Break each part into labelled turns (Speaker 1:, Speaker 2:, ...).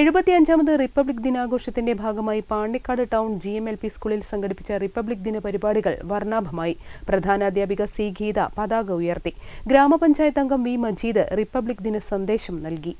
Speaker 1: എഴുപത്തിയഞ്ചാമത് republic ദിനാഘോഷത്തിന്റെ ഭാഗമായി Pandikkad town G M L P സ്കൂളിൽ സംഘടിപ്പിച്ച റിപ്പബ്ലിക് ദിന പരിപാടികൾ വർണാഭമായി. പ്രധാനാധ്യാപിക സി ഗീത പതാക ഉയർത്തി. ഗ്രാമപഞ്ചായത്ത് അംഗം വി മജീദ് റിപ്പബ്ലിക് ദിന സന്ദേശം നൽകി.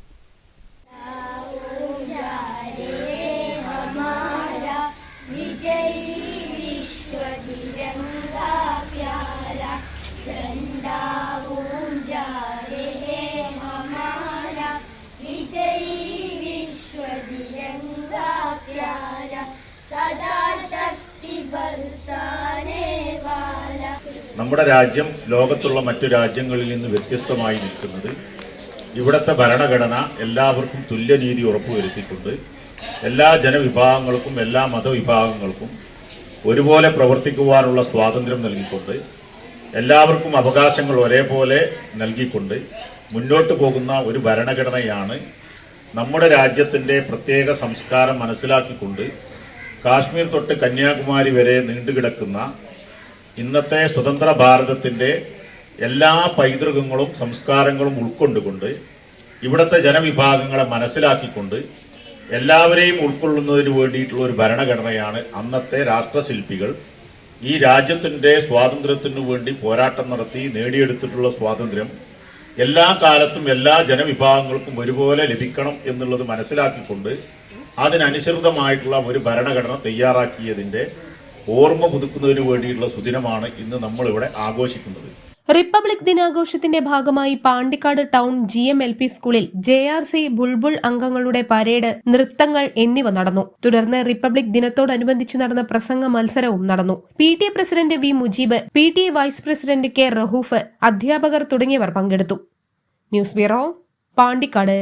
Speaker 2: നമ്മുടെ രാജ്യം ലോകത്തുള്ള മറ്റു രാജ്യങ്ങളിൽ നിന്ന് വ്യത്യസ്തമായി നിൽക്കുന്നത് ഇവിടുത്തെ ഭരണഘടന എല്ലാവർക്കും തുല്യനീതി ഉറപ്പുവരുത്തിക്കൊണ്ട് എല്ലാ ജനവിഭാഗങ്ങൾക്കും എല്ലാ മതവിഭാഗങ്ങൾക്കും ഒരുപോലെ പ്രവർത്തിക്കുവാനുള്ള സ്വാതന്ത്ര്യം നൽകിക്കൊണ്ട് എല്ലാവർക്കും അവകാശങ്ങൾ ഒരേപോലെ നൽകിക്കൊണ്ട് മുന്നോട്ട് പോകുന്ന ഒരു ഭരണഘടനയാണ് നമ്മുടെ രാജ്യത്തിന്റെ പ്രത്യേക സംസ്കാരം മനസ്സിലാക്കിക്കൊണ്ട് കാശ്മീർ തൊട്ട് കന്യാകുമാരി വരെ നീണ്ടുകിടക്കുന്ന ഇന്നത്തെ സ്വതന്ത്ര ഭാരതത്തിന്റെ എല്ലാ പൈതൃകങ്ങളും സംസ്കാരങ്ങളും ഉൾക്കൊണ്ടുകൊണ്ട് ഇവിടുത്തെ ജനവിഭാഗങ്ങളെ മനസ്സിലാക്കിക്കൊണ്ട് എല്ലാവരെയും ഉൾക്കൊള്ളുന്നതിന് വേണ്ടിയിട്ടുള്ള ഒരു ഭരണഘടനയാണ് അന്നത്തെ രാഷ്ട്രശില്പികൾ. ഈ രാജ്യത്തിന്റെ സ്വാതന്ത്ര്യത്തിനു വേണ്ടി പോരാട്ടം നടത്തി നേടിയെടുത്തിട്ടുള്ള സ്വാതന്ത്ര്യം എല്ലാ കാലത്തും എല്ലാ ജനവിഭാഗങ്ങൾക്കും ഒരുപോലെ ലഭിക്കണം എന്നുള്ളത് മനസ്സിലാക്കിക്കൊണ്ട് അതിനനുസൃതമായിട്ടുള്ള ഒരു ഭരണഘടന തയ്യാറാക്കിയതിന്റെ ഓർമ്മ പുതുക്കുന്നതിന് വേണ്ടിയിട്ടുള്ള സുദിനമാണ് ഇന്ന് നമ്മളിവിടെ ആഘോഷിക്കുന്നത്.
Speaker 3: റിപ്പബ്ലിക് ദിനാഘോഷത്തിന്റെ ഭാഗമായി Pandikkad town G M L P സ്കൂളിൽ ജെ ആർ സി ബുൾബുൾ അംഗങ്ങളുടെ പരേഡ് നൃത്തങ്ങൾ എന്നിവ നടന്നു. തുടർന്ന് റിപ്പബ്ലിക് ദിനത്തോടനുബന്ധിച്ച് നടന്ന പ്രസംഗ മത്സരവും നടന്നു. P T A president V Mujeeb P T A vice president K Rahoof അധ്യാപകർ തുടങ്ങിയവർ പങ്കെടുത്തു. News bureau Pandikkad.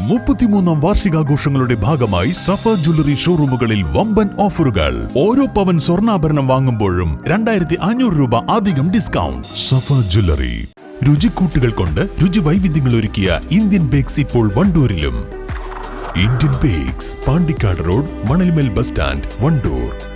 Speaker 4: മുപ്പത്തിമൂന്നാം വാർഷികാഘോഷങ്ങളുടെ ഭാഗമായി സഫ ജ്വല്ലറി ഷോറൂമുകളിൽ വമ്പൻ ഓഫറുകൾ. ഓരോ പവൻ സ്വർണാഭരണം വാങ്ങുമ്പോഴും രണ്ടായിരത്തി അഞ്ഞൂറ് രൂപ അധികം ഡിസ്കൗണ്ട്. സഫ ജ്വല്ലറി. രുചിക്കൂട്ടുകൾ കൊണ്ട് രുചി വൈവിധ്യങ്ങൾ ഒരുക്കിയ ഇന്ത്യൻ ബേക്സ് ഇപ്പോൾ വണ്ടൂരിലും. Indian bakes Pandikkad road Manalmel bus stand Wandoor.